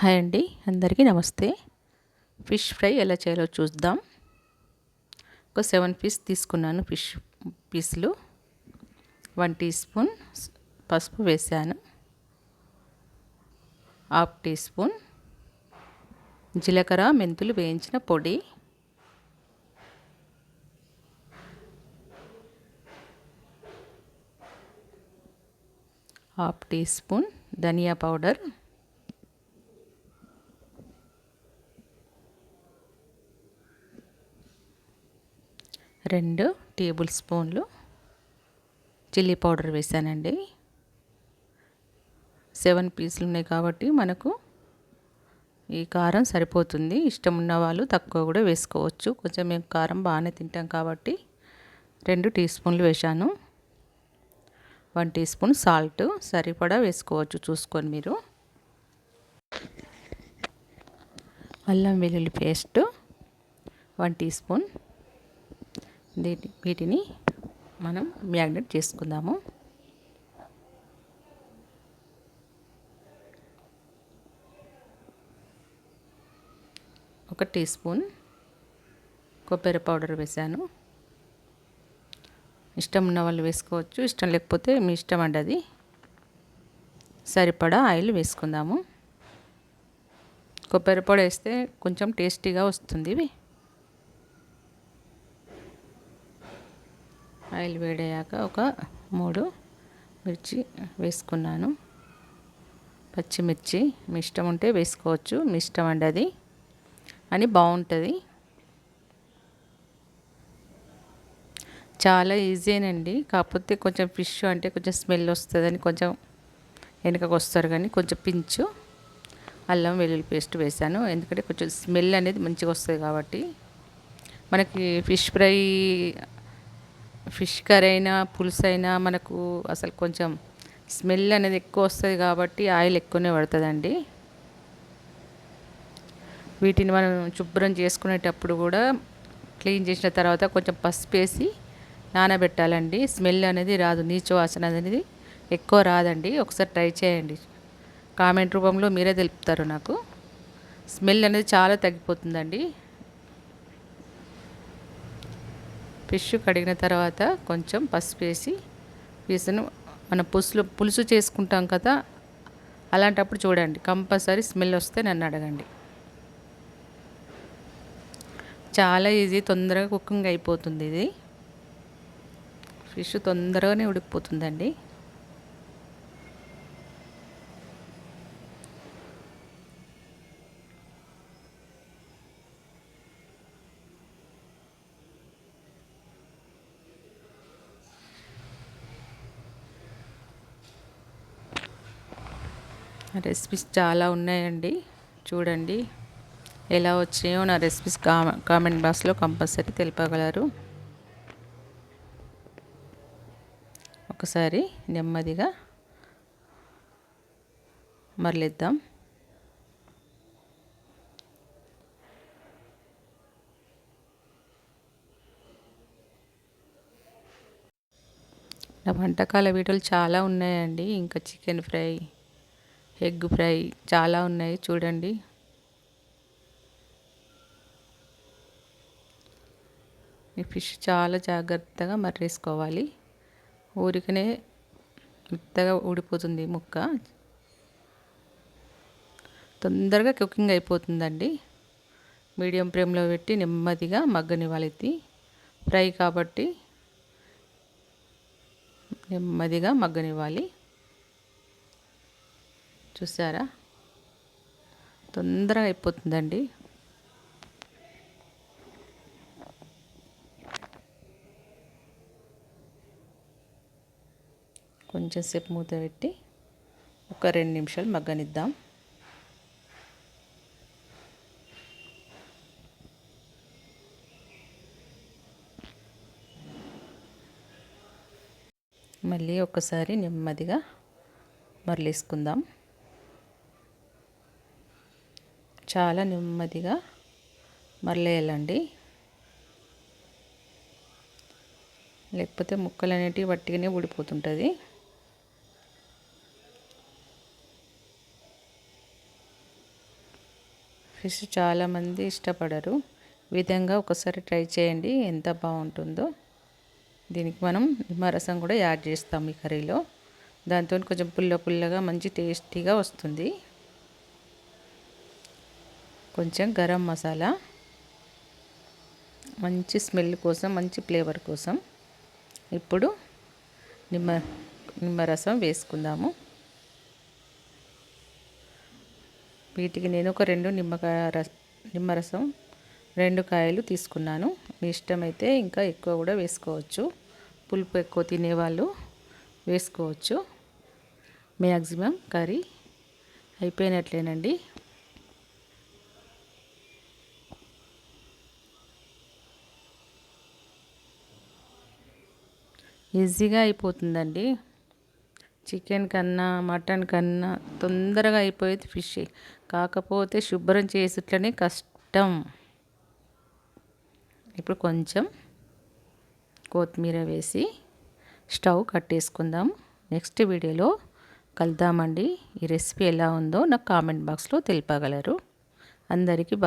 Hi అండి అందరికీ నమస్తే. ఫిష్ ఫ్రై ఎలా చేయాలో చూద్దాం. ఒక సెవెన్ పీస్ తీసుకున్నాను ఫిష్ పీసులు. వన్ టీ స్పూన్ పసుపు వేసాను. హాఫ్ టీ స్పూన్ జీలకర్ర మెంతులు వేయించిన పొడి. Half teaspoon dhania powder. రెండు టేబుల్ స్పూన్లు చిల్లీ పౌడర్ వేసానండి. సెవెన్ పీసులు ఉన్నాయి కాబట్టి మనకు ఈ కారం సరిపోతుంది. ఇష్టం ఉన్న వాళ్ళు తక్కువ కూడా వేసుకోవచ్చు. కొంచెం మేము కారం బాగానే తింటాం కాబట్టి రెండు టీ స్పూన్లు వేసాను వన్ టీ స్పూన్ సాల్ట్ సరిపడా వేసుకోవచ్చు చూసుకొని మీరు. అల్లం వెల్లుల్లి పేస్ట్ వన్ టీ స్పూన్ వీటిని మనం మ్యాగ్నెట్ చేసుకుందాము. ఒక టీ స్పూన్ కొబ్బరి పౌడర్ వేసాను ఇష్టం ఉన్న వాళ్ళు వేసుకోవచ్చు ఇష్టం లేకపోతే మీ ఇష్టం అండి అది. సరిపడా ఆయిల్ వేసుకుందాము. కొబ్బరి పొడి వేస్తే కొంచెం టేస్టీగా వస్తుంది ఇవి. ఆయిల్ వేడయ్యాక ఒక మూడు మిర్చి వేసుకున్నాను. పచ్చిమిర్చి మీ ఇష్టం ఉంటే వేసుకోవచ్చు. మీ ఇష్టం అండి అది. అని బాగుంటుంది. చాలా ఈజీనండి కాకపోతే కొంచెం ఫిష్ అంటే కొంచెం స్మెల్ వస్తుందని కొంచెం వెనకకు వస్తారు కానీ కొంచెం పించు. అల్లం వెల్లుల్లి పేస్ట్ వేసాను ఎందుకంటే కొంచెం స్మెల్ అనేది మంచిగా వస్తుంది కాబట్టి. మనకి ఫిష్ ఫ్రై ఫిష్ కర్రీ అయినా పులుసు అయినా మనకు అసలు కొంచెం స్మెల్ అనేది ఎక్కువ వస్తుంది కాబట్టి ఆయిల్ ఎక్కువనే పడుతుందండి. వీటిని మనం శుభ్రం చేసుకునేటప్పుడు కూడా క్లీన్ చేసిన తర్వాత కొంచెం పసుపు వేసి నానబెట్టాలండి. స్మెల్ అనేది రాదు నీచు వాసన అనేది ఎక్కువ రాదండి. ఒకసారి ట్రై చేయండి. కామెంట్ రూపంలో మీరే తెలుపుతారు నాకు. స్మెల్ అనేది చాలా తగ్గిపోతుందండి. ఫిష్ కడిగిన తర్వాత కొంచెం పసుపు వేసి పీసును మన పులుసులు పులుసు చేసుకుంటాం కదా అలాంటప్పుడు చూడండి కంపల్సరీ స్మెల్ వస్తే నన్ను అడగండి. చాలా ఈజీ తొందరగా కుకింగ్ అయిపోతుంది ఇది. ఫిష్ తొందరగానే ఉడికిపోతుందండి. రెసిపీస్ చాలా ఉన్నాయండి. చూడండి. ఎలా వచ్చాయో నా రెసిపీస్ కామెంట్ బాక్స్లో కంపల్సరీ తెలిపగలరు. ఒకసారి నెమ్మదిగా మరలిద్దాం. నా వంటకాల వీడియోలు చాలా ఉన్నాయండి. ఇంకా చికెన్ ఫ్రై ఎగ్ ఫ్రై చాలా ఉన్నాయి చూడండి. ఈ ఫిష్ చాలా జాగ్రత్తగా మర్రేసుకోవాలి. ఊరికనే మెత్తగా ఊడిపోతుంది ముక్క. తొందరగా కుకింగ్ అయిపోతుందండి. మీడియం ఫ్లేమ్లో పెట్టి నెమ్మదిగా మగ్గనివ్వాలి ఫ్రై కాబట్టి నెమ్మదిగా మగ్గనివ్వాలి. చూసారా? తొందరగా అయిపోతుందండి. కొంచెం సేపు మూత పెట్టి ఒక రెండు నిమిషాలు మగ్గనిద్దాం. మళ్ళీ ఒకసారి నెమ్మదిగా మరలేసుకుందాం. చాలా నెమ్మదిగా మరలేయాలండి. లేకపోతే ముక్కలు అనేటివి వట్టిగానే ఊడిపోతుంటుంది. ఫిష్ చాలామంది ఇష్టపడరు. విధంగా ఒకసారి ట్రై చేయండి ఎంత బాగుంటుందో. దీనికి మనం నిమ్మరసం కూడా యాడ్ చేస్తాం ఈ కర్రీలో. దాంతో కొంచెం పుల్ల పుల్లగా మంచి టేస్టీగా వస్తుంది. కొంచెం గరం మసాలా మంచి స్మెల్ కోసం మంచి ఫ్లేవర్ కోసం ఇప్పుడు నిమ్మ నిమ్మరసం వేసుకుందాము. వీటికి నేను ఒక రెండు నిమ్మకాయ రస నిమ్మరసం రెండు కాయలు తీసుకున్నాను. మీ ఇష్టమైతే ఇంకా ఎక్కువ కూడా వేసుకోవచ్చు. పులుపు ఎక్కువ తినేవాళ్ళు వేసుకోవచ్చు. మ్యాక్సిమం కర్రీ అయిపోయినట్లేనండి. ఈజీగా అయిపోతుందండి. చికెన్ కన్నా మటన్ కన్నా తొందరగా అయిపోయేది ఫిష్. కాకపోతే శుభ్రం చేసేట్లనే కష్టం. ఇప్పుడు కొంచెం కొత్తిమీర వేసి స్టవ్ కట్టేసుకుందాం. నెక్స్ట్ వీడియోలో కలుద్దామండి. ఈ రెసిపీ ఎలా ఉందో నాకు కామెంట్ బాక్స్లో తెలిపగలరు. అందరికీ బాయ్